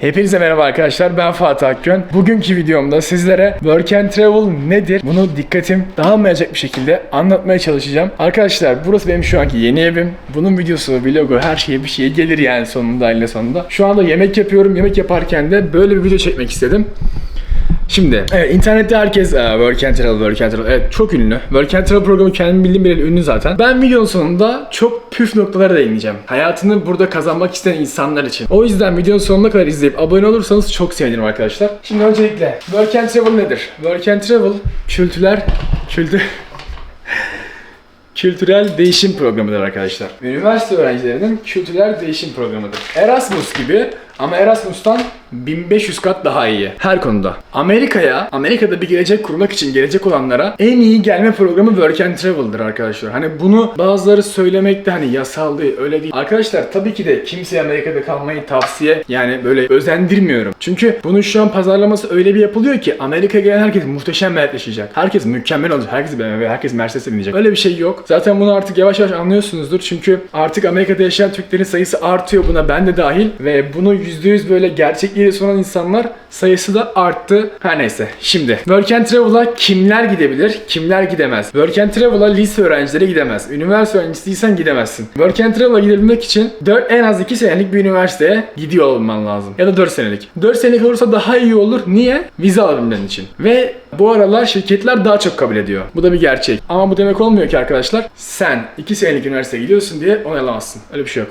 Hepinize merhaba arkadaşlar ben Fatih Akgön. Bugünkü videomda sizlere Work and Travel nedir? Bunu dikkatim dağılmayacak bir şekilde anlatmaya çalışacağım. Arkadaşlar burası benim şu anki yeni evim. Bunun videosu, vlogu, her şeye bir şey gelir yani sonunda ile sonunda. Şu anda yemek yapıyorum. Yemek yaparken de böyle bir video çekmek istedim. Şimdi evet, internette herkes e, Work and Travel, Work and Travel evet çok ünlü. Work and Travel programı kendim bildiğim bir ünlü zaten. Ben videonun sonunda çok püf noktalara değineceğim. Hayatını burada kazanmak isteyen insanlar için. O yüzden videonun sonuna kadar izleyip abone olursanız çok sevinirim arkadaşlar. Şimdi öncelikle Work and Travel nedir? Work and Travel kültürler, kültür... Kültürel değişim programıdır arkadaşlar. Üniversite öğrencilerinin kültürel değişim programıdır. Erasmus gibi ama Erasmus'tan 1500 kat daha iyi. Her konuda. Amerika'ya, Amerika'da bir gelecek kurmak için gelecek olanlara en iyi gelme programı Work and Travel'dır arkadaşlar. Hani bunu bazıları söylemek de hani yasal değil, öyle değil. Arkadaşlar tabii ki de kimseye Amerika'da kalmayı tavsiye yani böyle özendirmiyorum. Çünkü bunun şu an pazarlaması öyle bir yapılıyor ki Amerika'ya gelen herkes muhteşem bir hayat yaşayacak. Herkes mükemmel olacak. Herkes BMW, herkes Mercedes'e binecek. Öyle bir şey yok. Zaten bunu artık yavaş yavaş anlıyorsunuzdur. Çünkü artık Amerika'da yaşayan Türklerin sayısı artıyor buna ben de dahil. Ve bunu %100 böyle gerçekliğiyle sunan insanlar sayısı da arttı. Her neyse. Şimdi Work and Travel'a kimler gidebilir, kimler gidemez? Work and Travel'a lise öğrencileri gidemez. Üniversite öğrencisiysen gidemezsin. Work and Travel'a gidebilmek için 4, en az 2 senelik bir üniversiteye gidiyor olman lazım. Ya da 4 senelik. 4 senelik olursa daha iyi olur. Niye? Vize alabilmen için. Ve bu aralar şirketler daha çok kabul ediyor. Bu da bir gerçek. Ama bu demek olmuyor ki arkadaşlar. Sen 2 senelik üniversiteye gidiyorsun diye onay alamazsın. Öyle bir şey yok.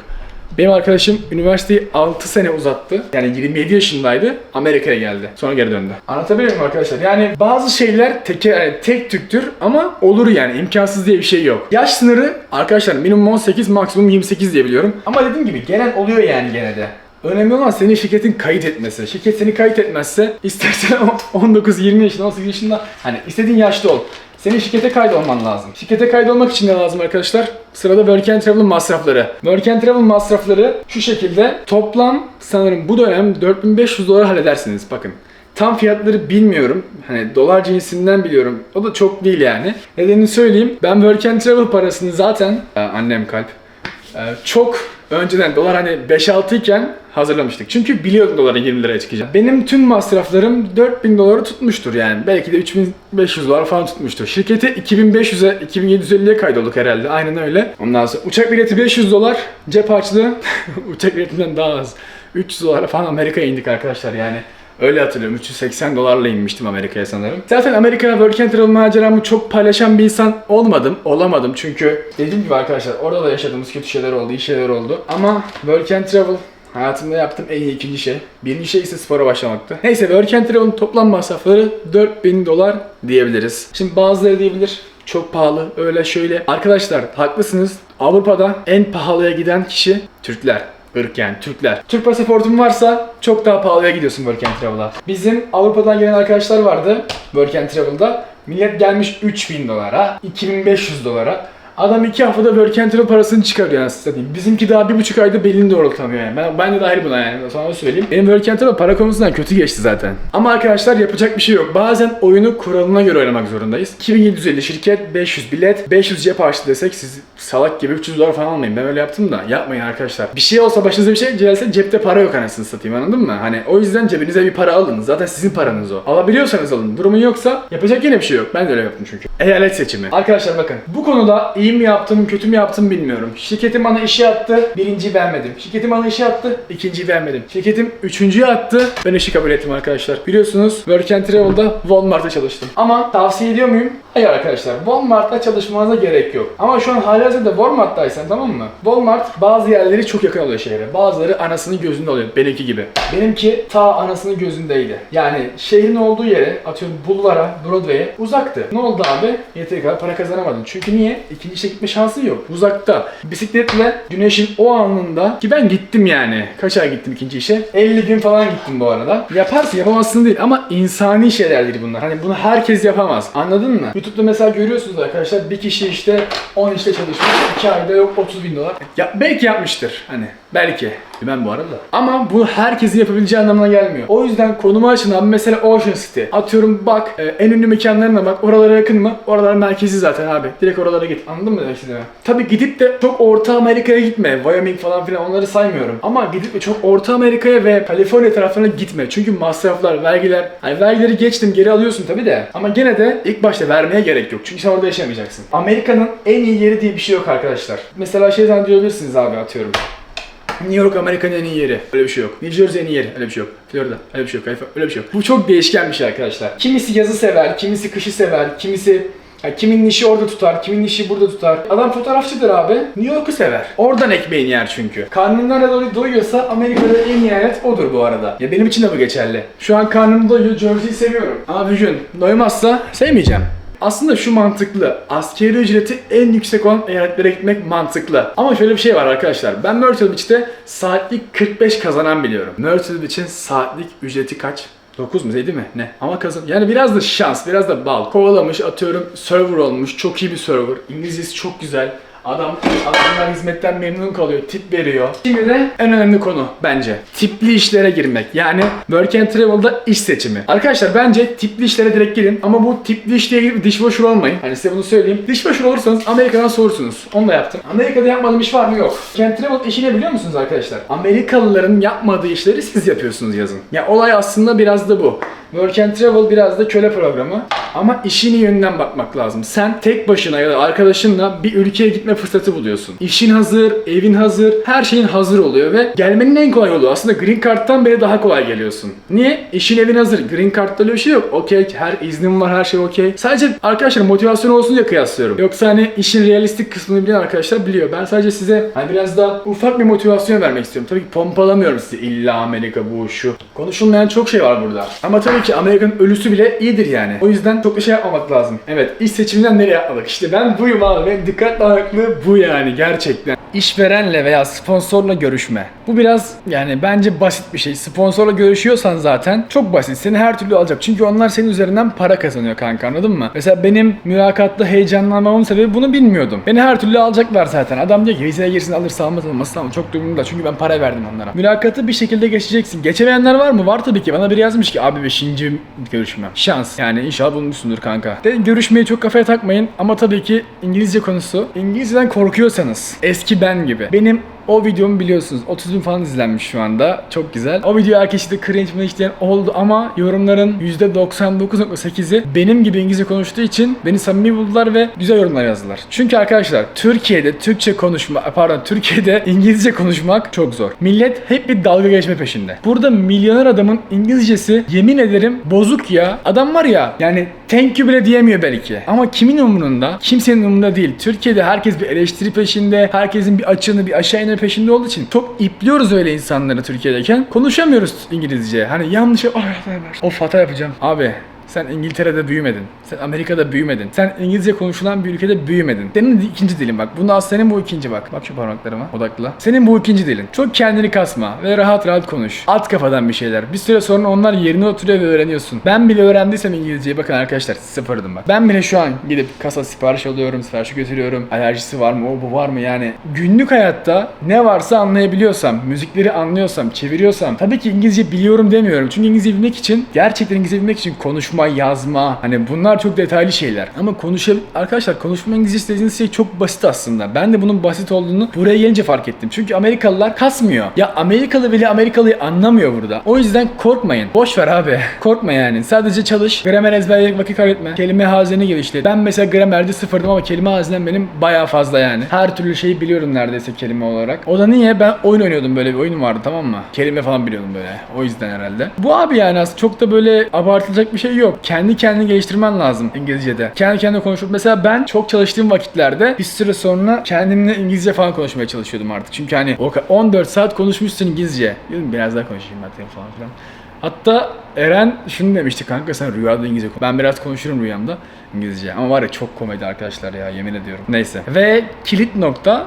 Benim arkadaşım üniversiteyi 6 sene uzattı. Yani 27 yaşındaydı. Amerika'ya geldi. Sonra geri döndü. Anlatabiliyor muyum arkadaşlar? Yani bazı şeyler teke, yani tek tüktür ama olur yani. imkansız diye bir şey yok. Yaş sınırı arkadaşlar minimum 18 maksimum 28 diye biliyorum. Ama dediğim gibi gelen oluyor yani gene de. Önemli olan senin şirketin kayıt etmesi. Şirket seni kayıt etmezse istersen 19-20 yaşında, 18 yaşında hani istediğin yaşta ol. Senin şirkete kaydolman lazım. Şirkete kaydolmak için ne lazım arkadaşlar? Sırada Work and Travel masrafları. Work and Travel masrafları şu şekilde. Toplam sanırım bu dönem 4500 dolar halledersiniz. Bakın. Tam fiyatları bilmiyorum. Hani dolar cinsinden biliyorum. O da çok değil yani. Nedenini söyleyeyim. Ben Work and Travel parasını zaten Ee, annem kalp ee, çok önceden dolar hani 5-6 iken hazırlamıştık. Çünkü biliyordum doların 20 liraya çıkacak. Benim tüm masraflarım 4000 doları tutmuştur yani. Belki de 3500 dolar falan tutmuştur. Şirkete 2500'e 2750'ye kaydolduk herhalde. Aynen öyle. Ondan sonra uçak bileti 500 dolar. Cep harçlığı uçak biletinden daha az. 300 dolara falan Amerika'ya indik arkadaşlar yani. Öyle hatırlıyorum. 380 dolarla inmiştim Amerika'ya sanırım. Zaten Amerika Work and Travel maceramı çok paylaşan bir insan olmadım. Olamadım çünkü dediğim gibi arkadaşlar orada da yaşadığımız kötü şeyler oldu, iyi şeyler oldu. Ama Work and Travel hayatımda yaptığım en iyi ikinci şey. Birinci şey ise spora başlamaktı. Neyse Work and Travel'ın toplam masrafları 4000 dolar diyebiliriz. Şimdi bazıları diyebilir çok pahalı öyle şöyle. Arkadaşlar haklısınız. Avrupa'da en pahalıya giden kişi Türkler ırk yani Türkler. Türk pasaportun varsa çok daha pahalıya gidiyorsun Work and Travel'a. Bizim Avrupa'dan gelen arkadaşlar vardı Work and Travel'da. Millet gelmiş 3000 dolara, 2500 dolara. Adam iki haftada Travel parasını çıkarıyor size diyeyim. Bizimki daha bir buçuk ayda belini doğrultamıyor yani. Ben, ben de dahil buna yani. Sana söyleyeyim. Benim Travel para konusundan kötü geçti zaten. Ama arkadaşlar yapacak bir şey yok. Bazen oyunu kuralına göre oynamak zorundayız. 2750 şirket, 500 bilet, 500 cep harçlı desek siz salak gibi 300 dolar falan almayın. Ben öyle yaptım da yapmayın arkadaşlar. Bir şey olsa başınıza bir şey gelse cepte para yok anasını satayım anladın mı? Hani o yüzden cebinize bir para alın. Zaten sizin paranız o. Alabiliyorsanız alın. Durumun yoksa yapacak yine bir şey yok. Ben de öyle yaptım çünkü. Eyalet seçimi. Arkadaşlar bakın bu konuda iyi mi yaptım kötü mü yaptım bilmiyorum. Şirketim bana işi attı. Birinciyi vermedim. Şirketim bana işi attı. ikinciyi vermedim. Şirketim üçüncüyü attı. Ben işi kabul ettim arkadaşlar. Biliyorsunuz Work and Travel'da Walmart'ta çalıştım. Ama tavsiye ediyor muyum? Hayır arkadaşlar. Walmart'ta çalışmanıza gerek yok. Ama şu an halihazırda Walmart'taysan tamam mı? Walmart bazı yerleri çok yakın oluyor şehre. Bazıları anasının gözünde oluyor. Benimki gibi. Benimki ta anasının gözündeydi. Yani şehrin olduğu yere atıyorum Bulvar'a, Broadway'e uzaktı. Ne oldu abi? Yeteri kadar para kazanamadın. Çünkü niye? İkinci işe gitme şansın yok. Uzakta. Bisikletle güneşin o anında ki ben gittim yani. Kaç ay gittim ikinci işe? 50 gün falan gittim bu arada. Yaparsın yapamazsın değil ama insani şeylerdir bunlar. Hani bunu herkes yapamaz. Anladın mı? YouTube'da mesela görüyorsunuz arkadaşlar bir kişi işte 10 işte çalışmış 2 ayda yok 30 bin dolar. Ya belki yapmıştır hani belki. Ben bu arada. Ama bu herkesin yapabileceği anlamına gelmiyor. O yüzden konumu açın abi mesela Ocean City. Atıyorum bak e, en ünlü mekanlarına bak oralara yakın mı? Oralar merkezi zaten abi. Direkt oralara git. Anladın mı demek istediğimi? Tabi gidip de çok Orta Amerika'ya gitme. Wyoming falan filan onları saymıyorum. Ama gidip de çok Orta Amerika'ya ve Kaliforniya taraflarına gitme. Çünkü masraflar, vergiler. Hani vergileri geçtim geri alıyorsun tabi de. Ama gene de ilk başta vermeye gerek yok. Çünkü sen orada yaşamayacaksın. Amerika'nın en iyi yeri diye bir şey yok arkadaşlar. Mesela şey zannediyorabilirsiniz abi atıyorum. New York Amerika'nın en iyi yeri. Öyle bir şey yok. New Jersey en iyi yeri. Öyle bir şey yok. Florida. Öyle bir şey yok. Öyle bir şey yok. Bu çok değişken bir şey arkadaşlar. Kimisi yazı sever, kimisi kışı sever, kimisi ya kimin işi orada tutar, kimin işi burada tutar. Adam fotoğrafçıdır abi. New York'u sever. Oradan ekmeğini yer çünkü. Karnından ne doy- doyuyorsa Amerika'da en iyi eyalet odur bu arada. Ya benim için de bu geçerli. Şu an karnım doyuyor, Jersey'yi seviyorum. Ama bir gün doymazsa sevmeyeceğim. Aslında şu mantıklı. Askeri ücreti en yüksek olan eyaletlere gitmek mantıklı. Ama şöyle bir şey var arkadaşlar. Ben Myrtle Beach'te saatlik 45 kazanan biliyorum. Myrtle Beach'in saatlik ücreti kaç? 9 mu 7 mi? Ne? Ama kazan. Yani biraz da şans, biraz da bal. Kovalamış, atıyorum server olmuş. Çok iyi bir server. İngilizcesi çok güzel. Adam, adamlar hizmetten memnun kalıyor, tip veriyor. Şimdi de en önemli konu bence. Tipli işlere girmek. Yani Work and Travel'da iş seçimi. Arkadaşlar bence tipli işlere direkt girin ama bu tipli işlere girip dishwasher olmayın. Hani size bunu söyleyeyim. Dishwasher olursanız Amerika'dan soğursunuz. Onu da yaptım. Amerika'da yapmadığım iş var mı? Yok. Work and Travel işi ne biliyor musunuz arkadaşlar? Amerikalıların yapmadığı işleri siz yapıyorsunuz yazın. Ya olay aslında biraz da bu. Work and Travel biraz da köle programı. Ama işini yönünden bakmak lazım. Sen tek başına ya da arkadaşınla bir ülkeye gitme fırsatı buluyorsun. İşin hazır, evin hazır, her şeyin hazır oluyor ve gelmenin en kolay yolu. Aslında Green Card'tan beri daha kolay geliyorsun. Niye? İşin evin hazır. Green Card'da öyle bir şey yok. Okey, her iznim var, her şey okey. Sadece arkadaşlar motivasyon olsun diye kıyaslıyorum. Yoksa hani işin realistik kısmını bilen arkadaşlar biliyor. Ben sadece size hani biraz daha ufak bir motivasyon vermek istiyorum. Tabii ki pompalamıyorum sizi. İlla Amerika bu şu. Konuşulmayan çok şey var burada. Ama tabii ki Amerika'nın ölüsü bile iyidir yani. O yüzden çok bir şey yapmamak lazım. Evet, iş seçiminden nereye atladık? İşte ben buyum abi. Benim dikkat bu yani gerçekten. İşverenle veya sponsorla görüşme. Bu biraz yani bence basit bir şey. Sponsorla görüşüyorsan zaten çok basit. Seni her türlü alacak. Çünkü onlar senin üzerinden para kazanıyor kanka anladın mı? Mesela benim mülakatta heyecanlanmamın sebebi bunu bilmiyordum. Beni her türlü alacaklar zaten. Adam diyor ki vizeye girsin alırsa almaz almaz ama çok durumunda. Çünkü ben para verdim onlara. Mülakatı bir şekilde geçeceksin. Geçemeyenler var mı? Var tabii ki. Bana biri yazmış ki abi 5. görüşmem. Şans. Yani inşallah bulmuşsundur kanka. De, görüşmeyi çok kafaya takmayın ama tabii ki İngilizce konusu. İngilizceden korkuyorsanız eski ben gibi. Benim o videomu biliyorsunuz 30 bin falan izlenmiş şu anda. Çok güzel. O video herkes de cringe mi işleyen oldu ama yorumların %99.8'i benim gibi İngilizce konuştuğu için beni samimi buldular ve güzel yorumlar yazdılar. Çünkü arkadaşlar Türkiye'de Türkçe konuşma, pardon Türkiye'de İngilizce konuşmak çok zor. Millet hep bir dalga geçme peşinde. Burada milyoner adamın İngilizcesi yemin ederim bozuk ya. Adam var ya yani thank you bile diyemiyor belki. Ama kimin umurunda? Kimsenin umurunda değil. Türkiye'de herkes bir eleştiri peşinde, herkesin bir açığını bir aşağı inme peşinde olduğu için çok ipliyoruz öyle insanları Türkiye'deyken. Konuşamıyoruz İngilizce. Hani yanlış of hata yapacağım. Abi sen İngiltere'de büyümedin. Sen Amerika'da büyümedin. Sen İngilizce konuşulan bir ülkede büyümedin. Senin ikinci dilin bak. Bunda senin bu ikinci bak. Bak şu parmaklarıma odakla. Senin bu ikinci dilin. Çok kendini kasma ve rahat rahat konuş. At kafadan bir şeyler. Bir süre sonra onlar yerine oturuyor ve öğreniyorsun. Ben bile öğrendiysem İngilizceyi bakın arkadaşlar sıfırdım bak. Ben bile şu an gidip kasa sipariş alıyorum, sipariş götürüyorum. Alerjisi var mı, o bu var mı yani. Günlük hayatta ne varsa anlayabiliyorsam, müzikleri anlıyorsam, çeviriyorsam tabii ki İngilizce biliyorum demiyorum. Çünkü İngilizce bilmek için, gerçekten İngilizce bilmek için konuşma, yazma, hani bunlar çok detaylı şeyler. Ama konuşabil... Arkadaşlar konuşma İngilizcesi dediğiniz şey çok basit aslında. Ben de bunun basit olduğunu buraya gelince fark ettim. Çünkü Amerikalılar kasmıyor. Ya Amerikalı bile Amerikalıyı anlamıyor burada. O yüzden korkmayın. Boş ver abi. Korkma yani. Sadece çalış. Gramer ezberleyerek vakit kaybetme. Kelime hazineni geliştir. Ben mesela gramerde sıfırdım ama kelime hazinem benim bayağı fazla yani. Her türlü şeyi biliyorum neredeyse kelime olarak. O da niye? Ben oyun oynuyordum böyle bir oyun vardı tamam mı? Kelime falan biliyordum böyle. O yüzden herhalde. Bu abi yani aslında çok da böyle abartılacak bir şey yok. Kendi kendini geliştirmen lazım İngilizce'de. Kendi kendine konuşup mesela ben çok çalıştığım vakitlerde bir süre sonra kendimle İngilizce falan konuşmaya çalışıyordum artık. Çünkü hani o ka- 14 saat konuşmuşsun İngilizce. Dedim biraz daha konuşayım ben falan filan. Hatta Eren şunu demişti kanka sen rüyada İngilizce konuş. Ben biraz konuşurum rüyamda İngilizce. Ama var ya çok komedi arkadaşlar ya yemin ediyorum. Neyse. Ve kilit nokta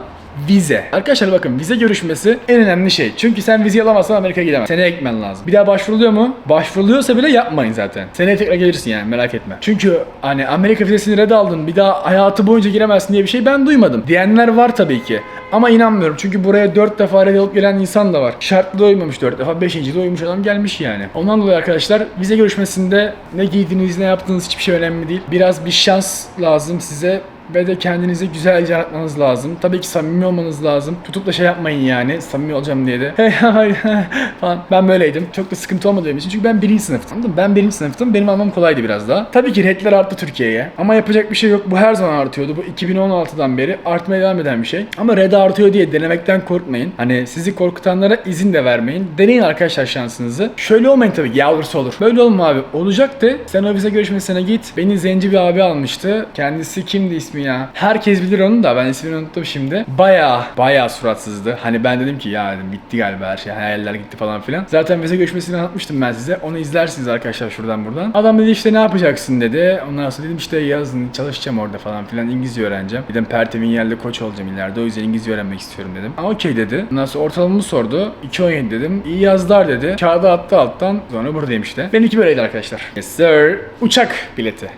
Vize. Arkadaşlar bakın vize görüşmesi en önemli şey. Çünkü sen vize alamazsan Amerika'ya gidemezsin. Seneye gitmen lazım. Bir daha başvuruluyor mu? Başvuruluyorsa bile yapmayın zaten. Seneye tekrar gelirsin yani merak etme. Çünkü hani Amerika vizesini red aldın bir daha hayatı boyunca giremezsin diye bir şey ben duymadım. Diyenler var tabii ki. Ama inanmıyorum çünkü buraya 4 defa red alıp gelen insan da var. Şartlı uymamış 4 defa 5. de uymuş adam gelmiş yani. Ondan dolayı arkadaşlar vize görüşmesinde ne giydiğiniz ne yaptığınız hiçbir şey önemli değil. Biraz bir şans lazım size ve de kendinizi güzelce anlatmanız lazım. Tabii ki samimi olmanız lazım. Tutup da şey yapmayın yani. Samimi olacağım diye de. Hey falan. Ben böyleydim. Çok da sıkıntı olmadı benim için. Çünkü ben birinci sınıftım. Ben birinci sınıftım. Benim almam kolaydı biraz daha. Tabii ki redler arttı Türkiye'ye. Ama yapacak bir şey yok. Bu her zaman artıyordu. Bu 2016'dan beri artmaya devam eden bir şey. Ama red artıyor diye denemekten korkmayın. Hani sizi korkutanlara izin de vermeyin. Deneyin arkadaşlar şansınızı. Şöyle olmayın tabii. Ya olursa olur. Böyle olma abi. Olacaktı. Sen o vize görüşmesine git. Beni zenci bir abi almıştı. Kendisi kimdi ismi ya? Herkes bilir onu da ben ismini unuttum şimdi. Baya baya suratsızdı. Hani ben dedim ki ya dedim bitti galiba her şey. Hayaller gitti falan filan. Zaten vize görüşmesini anlatmıştım ben size. Onu izlersiniz arkadaşlar şuradan buradan. Adam dedi işte ne yapacaksın dedi. Ondan sonra dedim işte yazın çalışacağım orada falan filan. İngilizce öğreneceğim. Dedim Pertev'in yerli koç olacağım ileride. O yüzden İngilizce öğrenmek istiyorum dedim. Aa, okey dedi. Ondan sonra ortalamamı sordu. 2.17 dedim. İyi yazdılar dedi. Kağıda attı alttan. Sonra buradayım işte. Benimki böyleydi arkadaşlar. Yes sir. Uçak bileti.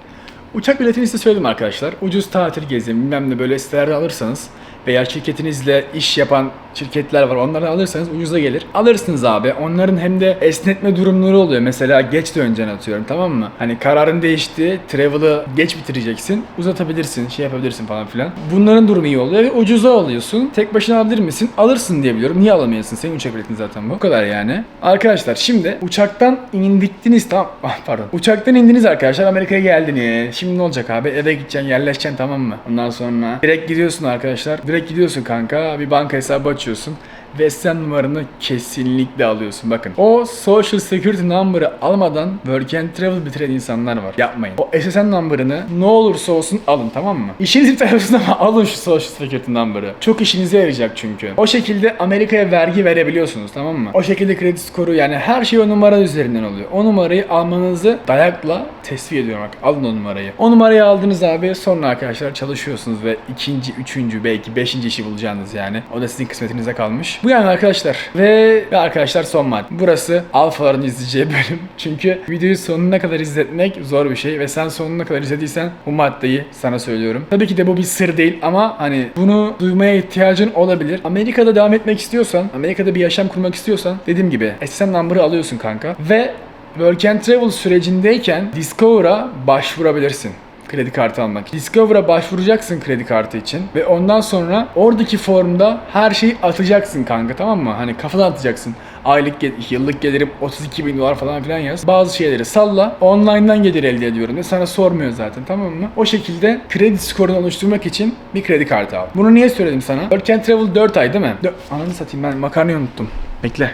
Uçak biletini size söyledim arkadaşlar. Ucuz tatil gezi bilmem ne böyle sitelerde alırsanız veya şirketinizle iş yapan şirketler var. Onları alırsanız ucuza gelir. Alırsınız abi. Onların hem de esnetme durumları oluyor. Mesela geç döneceksin atıyorum tamam mı? Hani kararın değişti. Travel'ı geç bitireceksin. Uzatabilirsin. Şey yapabilirsin falan filan. Bunların durumu iyi oluyor ve ucuza alıyorsun. Tek başına alabilir misin? Alırsın diye biliyorum. Niye alamayasın? Senin uçak biletin zaten bu. Bu kadar yani. Arkadaşlar şimdi uçaktan indiniz tamam. Ah, pardon. Uçaktan indiniz arkadaşlar. Amerika'ya geldiniz. Şimdi ne olacak abi? Eve gideceksin, yerleşeceksin tamam mı? Ondan sonra direkt gidiyorsun arkadaşlar. Direkt gidiyorsun kanka. Bir banka hesabı açıyorsun. Ve sen numaranı kesinlikle alıyorsun. Bakın o Social Security number'ı almadan Work and Travel bitiren insanlar var. Yapmayın. O SSN number'ını ne olursa olsun alın tamam mı? İşiniz bitersin ama alın şu Social Security number'ı. Çok işinize yarayacak çünkü. O şekilde Amerika'ya vergi verebiliyorsunuz tamam mı? O şekilde kredi skoru yani her şey o numara üzerinden oluyor. O numarayı almanızı dayakla tesbih ediyorum bak. Alın o numarayı. O numarayı aldınız abi sonra arkadaşlar çalışıyorsunuz ve ikinci, üçüncü belki beşinci işi bulacaksınız yani. O da sizin kısmetinize kalmış. Bu yani arkadaşlar. Ve, arkadaşlar son madde. Burası alfaların izleyeceği bölüm. Çünkü videoyu sonuna kadar izletmek zor bir şey ve sen sonuna kadar izlediysen bu maddeyi sana söylüyorum. Tabii ki de bu bir sır değil ama hani bunu duymaya ihtiyacın olabilir. Amerika'da devam etmek istiyorsan, Amerika'da bir yaşam kurmak istiyorsan dediğim gibi SSN number'ı alıyorsun kanka ve Work and Travel sürecindeyken Discover'a başvurabilirsin kredi kartı almak. Discover'a başvuracaksın kredi kartı için ve ondan sonra oradaki formda her şeyi atacaksın kanka tamam mı? Hani kafadan atacaksın. Aylık, yıllık gelirim 32 bin dolar falan filan yaz. Bazı şeyleri salla. Online'dan gelir elde ediyorum de sana sormuyor zaten tamam mı? O şekilde kredi skorunu oluşturmak için bir kredi kartı al. Bunu niye söyledim sana? Work and Travel 4 ay değil mi? Dö- Ananı satayım ben makarnayı unuttum. Bekle.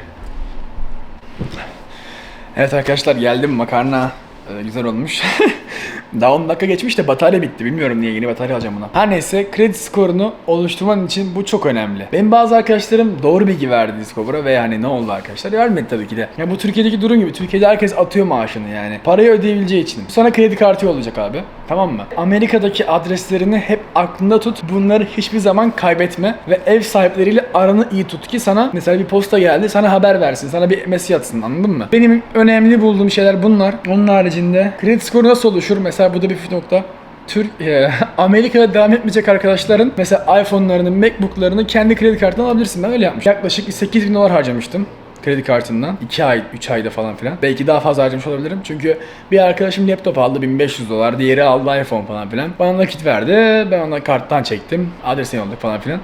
Evet arkadaşlar geldim makarna. Ee, güzel olmuş. Daha 10 dakika geçmiş de batarya bitti. Bilmiyorum niye yeni batarya alacağım buna. Her neyse kredi skorunu oluşturman için bu çok önemli. Benim bazı arkadaşlarım doğru bilgi verdi Discover'a ve yani ne oldu arkadaşlar? Vermedi tabii ki de. Ya bu Türkiye'deki durum gibi. Türkiye'de herkes atıyor maaşını yani. Parayı ödeyebileceği için. Sana kredi kartı olacak abi. Tamam mı? Amerika'daki adreslerini hep aklında tut. Bunları hiçbir zaman kaybetme ve ev sahipleriyle aranı iyi tut ki sana mesela bir posta geldi sana haber versin. Sana bir mesaj atsın anladın mı? Benim önemli bulduğum şeyler bunlar. Onun haricinde kredi skoru nasıl oluşur? Mesela bu da bir püf nokta. Türk e, Amerika'da devam etmeyecek arkadaşların mesela iPhone'larını, MacBook'larını kendi kredi kartından alabilirsin. Ben öyle yapmıştım. Yaklaşık 8 bin dolar harcamıştım kredi kartından. 2 ay, 3 ayda falan filan. Belki daha fazla harcamış olabilirim. Çünkü bir arkadaşım laptop aldı 1500 dolar. Diğeri aldı iPhone falan filan. Bana nakit verdi. Ben ona karttan çektim. Adresini yolladık falan filan.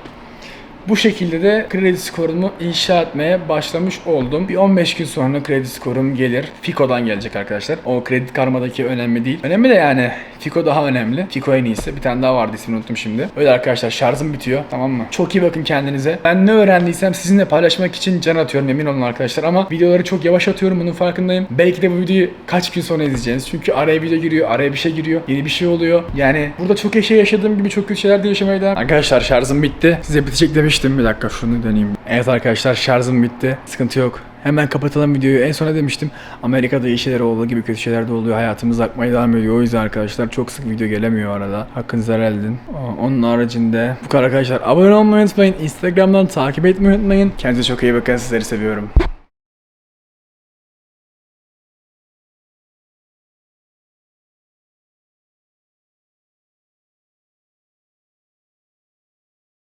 Bu şekilde de kredi skorumu inşa etmeye başlamış oldum. Bir 15 gün sonra kredi skorum gelir. Fico'dan gelecek arkadaşlar. O kredi karmadaki önemli değil. Önemli de yani Fico daha önemli. Fico en iyisi. Bir tane daha vardı ismini unuttum şimdi. Öyle arkadaşlar şarjım bitiyor. Tamam mı? Çok iyi bakın kendinize. Ben ne öğrendiysem sizinle paylaşmak için can atıyorum emin olun arkadaşlar ama videoları çok yavaş atıyorum bunun farkındayım. Belki de bu videoyu kaç gün sonra izleyeceğiniz. Çünkü araya video giriyor, araya bir şey giriyor, yeni bir şey oluyor. Yani burada çok şey yaşadığım gibi çok kötü şeyler de yaşamaya. Arkadaşlar şarjım bitti. Size bitecek demiştim. Bir dakika şunu deneyeyim. Evet arkadaşlar şarjım bitti. Sıkıntı yok. Hemen kapatalım videoyu. En sona demiştim Amerika'da iyi şeyler olduğu gibi kötü şeyler de oluyor. Hayatımız akmaya devam ediyor. O yüzden arkadaşlar çok sık video gelemiyor arada. Hakkınızı helal edin. Onun haricinde bu kadar arkadaşlar. Abone olmayı unutmayın. Instagram'dan takip etmeyi unutmayın. Kendinize çok iyi bakın. Sizleri seviyorum.